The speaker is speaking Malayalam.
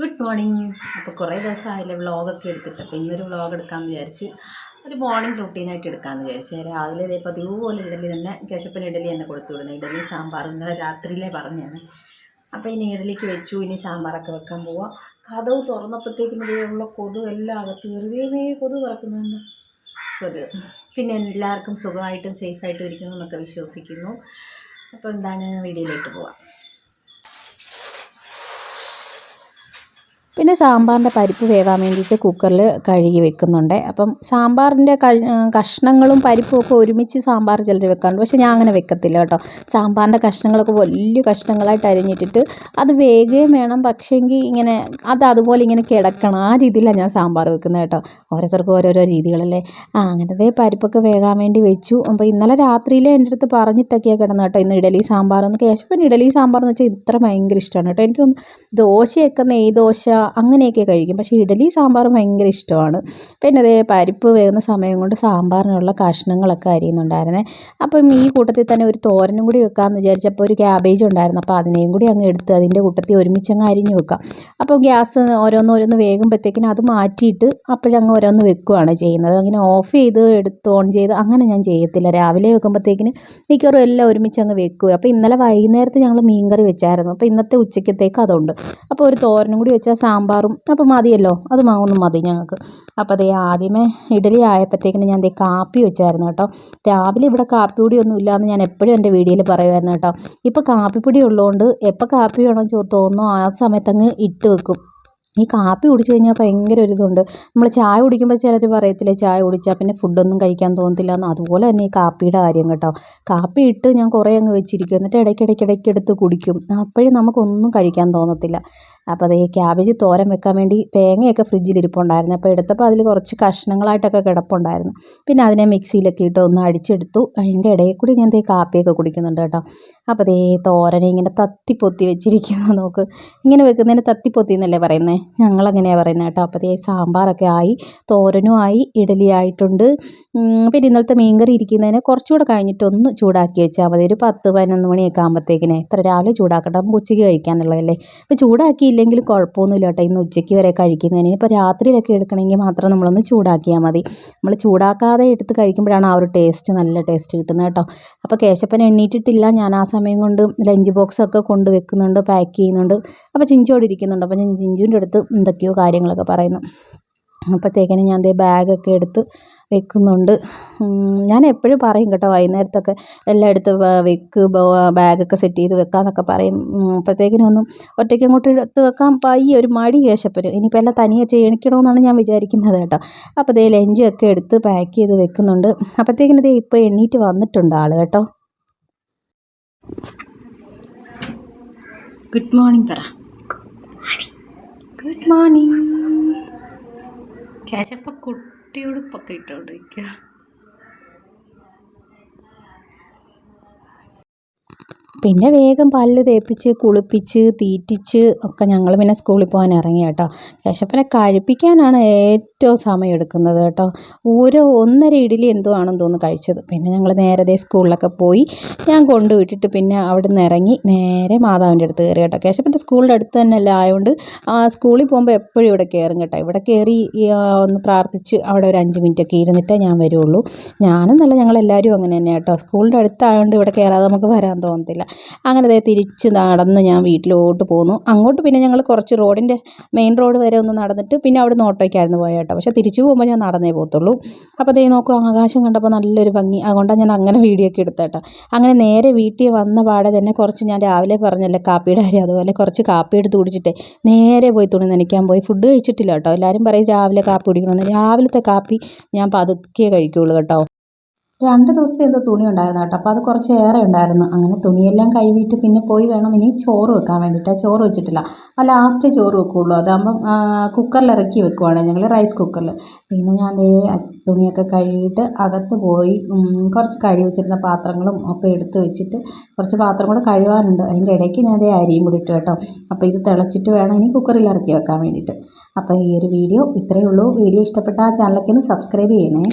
Good morning. അപ്പോൾ കുറേ ദിവസമായില്ലേ വ്ളോഗൊക്കെ എടുത്തിട്ട്. അപ്പോൾ ഇന്നൊരു വ്ളോഗ് എടുക്കാമെന്ന് വിചാരിച്ച് ഒരു മോർണിംഗ് റുട്ടീനായിട്ട് എടുക്കാമെന്ന് വിചാരിച്ചു. രാവിലെ ഇതേ പതിവ് ഇഡലി തന്നെ കേശപ്പൻ ഇഡലി തന്നെ കൊടുത്തു വിടുന്നത് ഇഡലി സാമ്പാർ ഇന്നലെ രാത്രിയിലേ പറഞ്ഞാണ് അപ്പോൾ ഇനി ഇഡലിക്ക് വെച്ചു ഇനി സാമ്പാറൊക്കെ വെക്കാൻ പോവാം. കഥവ് തുറന്നപ്പോഴത്തേക്കും ഇതേയുള്ള കൊതു എല്ലാം അകത്ത് വെറുതെ കൊതു പറക്കുന്നുണ്ട് കൊതു. പിന്നെ എല്ലാവർക്കും സുഖമായിട്ടും സേഫായിട്ടും ഇരിക്കുന്നു എന്നൊക്കെ വിശ്വസിക്കുന്നു. അപ്പോൾ എന്താണ് വീഡിയോയിലേക്ക് പോവാം. പിന്നെ സാമ്പാറിന്റെ പരിപ്പ് വേവാൻ വേണ്ടിയിട്ട് കുക്കറിൽ കഴുകി വെക്കുന്നുണ്ട്. അപ്പം സാമ്പാറിന്റെ കഷ്ണങ്ങളും പരിപ്പും ഒക്കെ ഒരുമിച്ച് സാമ്പാർ ചിലർ വെക്കാറുണ്ട്. പക്ഷേ ഞാൻ അങ്ങനെ വെക്കത്തില്ല കേട്ടോ. സാമ്പാറിന്റെ കഷ്ണങ്ങളൊക്കെ വലിയ കഷ്ണങ്ങളായിട്ട് അരിഞ്ഞിട്ടിട്ട് അത് വേഗം വേണം. പക്ഷേങ്കിൽ ഇങ്ങനെ അത് അതുപോലെ ഇങ്ങനെ കിടക്കണം. ആ രീതിയിലാണ് ഞാൻ സാമ്പാർ വെക്കുന്നത് കേട്ടോ. ഓരോരുത്തർക്കും ഓരോരോ രീതികളല്ലേ. ആ അങ്ങനത്തെ പരിപ്പൊക്കെ വേകാൻ വേണ്ടി വെച്ചു. അപ്പോൾ ഇന്നലെ രാത്രിയിലെ എന്റെ അടുത്ത് പറഞ്ഞിട്ടൊക്കെയാണ് കിടന്നത് കേട്ടോ. ഇന്ന് ഇഡലി സാമ്പാർ എന്ന് കേശപ്പൻ ഇഡലി സാമ്പാർ എന്ന് വെച്ചാൽ ഇത്ര ഭയങ്കര ഇഷ്ടമാണ് കേട്ടോ. എനിക്കൊന്ന് ദോശയൊക്കെ നെയ് ദോശ അങ്ങനെയൊക്കെ കഴിക്കും. പക്ഷേ ഇഡലി സാമ്പാർ ഭയങ്കര ഇഷ്ടമാണ്. പിന്നെ അതേ പരിപ്പ് വേകുന്ന സമയം കൊണ്ട് സാമ്പാറിനുള്ള കഷ്ണങ്ങളൊക്കെ അരിയുന്നുണ്ടായിരുന്നേ. അപ്പം ഈ കൂട്ടത്തിൽ തന്നെ ഒരു തോരനും കൂടി വെക്കാമെന്ന് വിചാരിച്ചപ്പോൾ ഒരു ക്യാബേജ് ഉണ്ടായിരുന്നു. അപ്പോൾ അതിനെയും കൂടി അങ്ങ് എടുത്ത് അതിന്റെ കൂട്ടത്തിൽ ഒരുമിച്ച് അങ്ങ് അരിഞ്ഞ് വെക്കാം. അപ്പോൾ ഗ്യാസ് ഓരോന്ന് ഓരോന്ന് വേകുമ്പോഴത്തേക്കിനും അത് മാറ്റിയിട്ട് അപ്പോഴങ്ങ് ഓരോന്ന് വെക്കുകയാണ് ചെയ്യുന്നത്. അങ്ങനെ ഓഫ് ചെയ്ത് എടുത്ത് ഓൺ ചെയ്ത് അങ്ങനെ ഞാൻ ചെയ്യത്തില്ല. രാവിലെ വെക്കുമ്പോഴത്തേക്കിന് മിക്കവാറും എല്ലാം ഒരുമിച്ച് അങ്ങ് വെക്കുക അപ്പോൾ ഇന്നലെ വൈകുന്നേരത്ത് ഞങ്ങൾ മീൻകറി വെച്ചായിരുന്നു. അപ്പോൾ ഇന്നത്തെ ഉച്ചക്കത്തേക്ക് അതുണ്ട്. അപ്പോൾ ഒരു തോരനും കൂടി വെച്ചാൽ സാമ്പാറും അപ്പോൾ മതിയല്ലോ. അത് മാവൊന്നും മതി ഞങ്ങൾക്ക്. അപ്പോൾ അതേ ആദ്യമേ ഇഡലി ആയപ്പോഴത്തേക്കിന് ഞാൻ ദേ കാപ്പി വെച്ചായിരുന്നു കേട്ടോ. രാവിലെ ഇവിടെ കാപ്പിപ്പൊടി ഒന്നും ഇല്ലയെന്ന് ഞാൻ എപ്പോഴും എന്റെ വീഡിയോയിൽ പറയുമായിരുന്നു കേട്ടോ. ഇപ്പോൾ കാപ്പിപ്പൊടി ഉള്ളതുകൊണ്ട് എപ്പോൾ കാപ്പി വേണോ തോന്നുന്നു ആ സമയത്തങ്ങ് ഇട്ട് വെക്കും. ഈ കാപ്പി കുടിച്ചു കഴിഞ്ഞാൽ ഭയങ്കര ഒരു ഇതുണ്ട്. നമ്മൾ ചായ കുടിക്കുമ്പോൾ ചിലർ പറയത്തില്ലേ ചായ കുടിച്ചാൽ പിന്നെ ഫുഡൊന്നും കഴിക്കാൻ തോന്നത്തില്ല എന്ന്. അതുപോലെ തന്നെ ഈ കാപ്പിയുടെ കാര്യം കേട്ടോ. കാപ്പി ഇട്ട് ഞാൻ കുറേ അങ്ങ് വെച്ചിരിക്കും. എന്നിട്ട് ഇടയ്ക്കിടയ്ക്ക് ഇടയ്ക്ക് എടുത്ത് കുടിക്കും. അപ്പോഴും നമുക്കൊന്നും കഴിക്കാൻ തോന്നത്തില്ല. അപ്പോൾ ഈ ക്യാബേജ് തോരൻ വെക്കാൻ വേണ്ടി തേങ്ങയൊക്കെ ഫ്രിഡ്ജിൽ ഇരിപ്പുണ്ടായിരുന്നു. അപ്പോൾ എടുത്തപ്പോൾ അതിൽ കുറച്ച് കഷ്ണങ്ങളായിട്ടൊക്കെ കിടപ്പുണ്ടായിരുന്നു. പിന്നെ അതിനെ മിക്സിയിലൊക്കെ ഇട്ട് ഒന്ന് അടിച്ചെടുത്തു. അതിന്റെ ഇടയിൽ കൂടി ഞാൻ ദേ കാപ്പിയൊക്കെ കുടിക്കുന്നുണ്ട് കേട്ടോ. അപ്പോൾ ദേ തോരനെ ഇങ്ങനെ തത്തിപ്പൊത്തി വെച്ചിരിക്കുന്നു. നോക്ക്. ഇങ്ങനെ വെക്കുന്നതിന് തത്തിപ്പൊത്തി എന്നല്ലേ പറയുന്നത് ഞങ്ങളങ്ങനെയാണ് പറയുന്നത് കേട്ടോ. അപ്പോൾ ദേ സാമ്പാറൊക്കെ ആയി തോരനും ആയി ഇഡലി ആയിട്ടുണ്ട്. പിന്നെ ഇന്നലത്തെ മീൻകറി ഇരിക്കുന്നതിന് കുറച്ചുകൂടെ കഴിഞ്ഞിട്ട് ഒന്ന് ചൂടാക്കി വെച്ചാൽ മതി. ഒരു പത്ത് പതിനൊന്ന് മണിയൊക്കെ ആകുമ്പോഴത്തേക്കിനെ ഇത്ര രാവിലെ ചൂടാക്കട്ടെ ഉച്ചയ്ക്ക് കഴിക്കാനുള്ളതല്ലേ. ഇപ്പോൾ ചൂടാക്കിയില്ലെങ്കിലും കുഴപ്പമൊന്നുമില്ല കേട്ടോ. ഇന്ന് ഉച്ചയ്ക്ക് വരെ കഴിക്കുന്നതിന്. ഇപ്പോൾ രാത്രിയിലൊക്കെ എടുക്കണമെങ്കിൽ മാത്രം നമ്മളൊന്ന് ചൂടാക്കിയാൽ മതി. നമ്മൾ ചൂടാക്കാതെ എടുത്ത് കഴിക്കുമ്പോഴാണ് ആ ഒരു ടേസ്റ്റ് നല്ല ടേസ്റ്റ് കിട്ടുന്നത് കേട്ടോ. അപ്പോൾ കേശപ്പൻ എണ്ണീറ്റിട്ടില്ല. ഞാൻ ആ സമയം കൊണ്ട് ലഞ്ച് ബോക്സൊക്കെ കൊണ്ട് വെക്കുന്നുണ്ട് പാക്ക് ചെയ്യുന്നുണ്ട്. അപ്പോൾ ചിഞ്ചോട് ഇരിക്കുന്നുണ്ട്. അപ്പോൾ ഞാൻ ചിഞ്ചുവിന്റെ അടുത്ത് എന്തൊക്കെയോ കാര്യങ്ങളൊക്കെ പറയുന്നു. അപ്പോഴത്തേക്കിനും ഞാൻ ദേ ബാഗൊക്കെ എടുത്ത് വെക്കുന്നുണ്ട്. ഞാൻ എപ്പോഴും പറയും കേട്ടോ വൈകുന്നേരത്തൊക്കെ എല്ലായിടത്തും എടുത്ത് വെക്ക് ബാഗൊക്കെ സെറ്റ് ചെയ്ത് വെക്കാമെന്നൊക്കെ പറയും. അപ്പോഴത്തേക്കിനും ഒന്നും ഒറ്റയ്ക്ക് അങ്ങോട്ട് എടുത്ത് വെക്കാൻ പയ്യ ഒരു മടി കേശപ്പന് ഇനിയിപ്പോൾ എല്ലാം തനിയെ ചെയ്യണിക്കണമെന്നാണ് ഞാൻ വിചാരിക്കുന്നത് കേട്ടോ. അപ്പോൾ ദേ ലഞ്ചൊക്കെ എടുത്ത് പാക്ക് ചെയ്ത് വെക്കുന്നുണ്ട്. അപ്പോഴത്തേക്കിനും ദേ ഇപ്പോൾ എണ്ണീറ്റ് വന്നിട്ടുണ്ട് ആൾ കേട്ടോ. ഗുഡ് മോർണിംഗ് പറ. Good morning. കേശപ്പ കുട്ടിയുടുപ്പൊക്കെ ഇട്ടുകൊണ്ടിരിക്കുക പിന്നെ വേഗം പല്ല് തേപ്പിച്ച് കുളിപ്പിച്ച് തീറ്റിച്ച് ഒക്കെ ഞങ്ങൾ പിന്നെ സ്കൂളിൽ പോകാൻ ഇറങ്ങി കേട്ടോ. കേശപ്പനെ കഴിപ്പിക്കാനാണ് ഏറ്റവും സമയം എടുക്കുന്നത് കേട്ടോ. ഓരോ ഒന്നര ഇഡലി എന്തോ ആണെന്ന് തോന്നുന്നു കഴിച്ചത്. പിന്നെ ഞങ്ങൾ നേരത്തെ സ്കൂളിലൊക്കെ പോയി ഞാൻ കൊണ്ടുവിട്ടിട്ട് പിന്നെ അവിടെ നിന്ന് ഇറങ്ങി നേരെ മാതാവിന്റെ അടുത്ത് കയറി കേട്ടോ. കേശപ്പന്റെ സ്കൂളിന്റെ അടുത്ത് തന്നെ അല്ല ആയതുകൊണ്ട് സ്കൂളിൽ പോകുമ്പോൾ എപ്പോഴും ഇവിടെ കയറും കേട്ടോ. ഇവിടെ കയറി ഒന്ന് പ്രാർത്ഥിച്ച് അവിടെ ഒരു അഞ്ച് മിനിറ്റൊക്കെ ഇരുന്നിട്ടേ ഞാൻ വരുള്ളൂ. ഞാനെന്നല്ല നല്ല ഞങ്ങളെല്ലാവരും അങ്ങനെ തന്നെ കേട്ടോ. സ്കൂളിന്റെ അടുത്തായതുകൊണ്ട് ഇവിടെ കയറാതെ നമുക്ക് വരാൻ തോന്നത്തില്ല. അങ്ങനെ അതേ തിരിച്ച് നടന്ന് ഞാൻ വീട്ടിലോട്ട് പോന്നു. അങ്ങോട്ട് പിന്നെ ഞങ്ങൾ കുറച്ച് റോഡിന്റെ മെയിൻ റോഡ് വരെ ഒന്ന് നടന്നിട്ട് പിന്നെ അവിടെ നിന്ന് ഓട്ടോയ്ക്കായിരുന്നു പോയ കേട്ടോ പക്ഷേ തിരിച്ചു പോകുമ്പോൾ ഞാൻ നടന്നേ പോകത്തുള്ളൂ. അപ്പോൾ അതേ നോക്കൂ ആകാശം കണ്ടപ്പോൾ നല്ലൊരു ഭംഗി. അതുകൊണ്ടാണ് ഞാൻ അങ്ങനെ വീഡിയോ ഒക്കെ എടുത്തേട്ടോ. അങ്ങനെ നേരെ വീട്ടിൽ വന്ന പാടെ തന്നെ കുറച്ച് ഞാൻ രാവിലെ പറഞ്ഞല്ലേ കാപ്പിയുടെ കാര്യം. അതുപോലെ കുറച്ച് കാപ്പി എടുത്ത് കുടിച്ചിട്ടേ നേരെ പോയി തുണി നനയ്ക്കാൻ പോയി. ഫുഡ് കഴിച്ചിട്ടില്ല കേട്ടോ. എല്ലാവരും പറയും രാവിലെ കാപ്പി കുടിക്കണമെന്ന്. രാവിലത്തെ കാപ്പി ഞാൻ പതുക്കെ കഴിക്കുകയുള്ളൂ കേട്ടോ. രണ്ട് ദിവസത്തെ എന്തോ തുണി ഉണ്ടായിരുന്നു കേട്ടോ. അപ്പോൾ അത് കുറച്ച് ഏറെ ഉണ്ടായിരുന്നു. അങ്ങനെ തുണിയെല്ലാം കഴുകിയിട്ട് പിന്നെ പോയി വേണം ഇനി ചോറ് വെക്കാൻ വേണ്ടിയിട്ട്. ചോറ് വെച്ചിട്ടില്ല. ആ ലാസ്റ്റ് ചോറ് വെക്കുകയുള്ളൂ അതാകുമ്പം കുക്കറിൽ ഇറക്കി വെക്കുവാണ് ഞങ്ങൾ റൈസ് കുക്കറിൽ പിന്നെ ഞാൻ തുണിയൊക്കെ കഴുകിയിട്ട് അകത്ത് പോയി കുറച്ച് കഴുകി വെച്ചിരുന്ന പാത്രങ്ങളും ഒക്കെ എടുത്ത് വെച്ചിട്ട് കുറച്ച് പാത്രം കൂടെ കഴുകാനുണ്ട്. അതിന്റെ ഇടയ്ക്ക് ഞാൻ അതേ അരിയും കൂടി ഇട്ട് കേട്ടോ. അപ്പോൾ ഇത് തിളച്ചിട്ട് വേണം ഇനി കുക്കറിൽ ഇറക്കി വെക്കാൻ വേണ്ടിയിട്ട്. അപ്പോൾ ഈ ഒരു വീഡിയോ ഇത്രയേ ഉള്ളൂ. വീഡിയോ ഇഷ്ടപ്പെട്ടാൽ ചാനലൊക്കെ ഒന്ന് സബ്സ്ക്രൈബ് ചെയ്യണേ.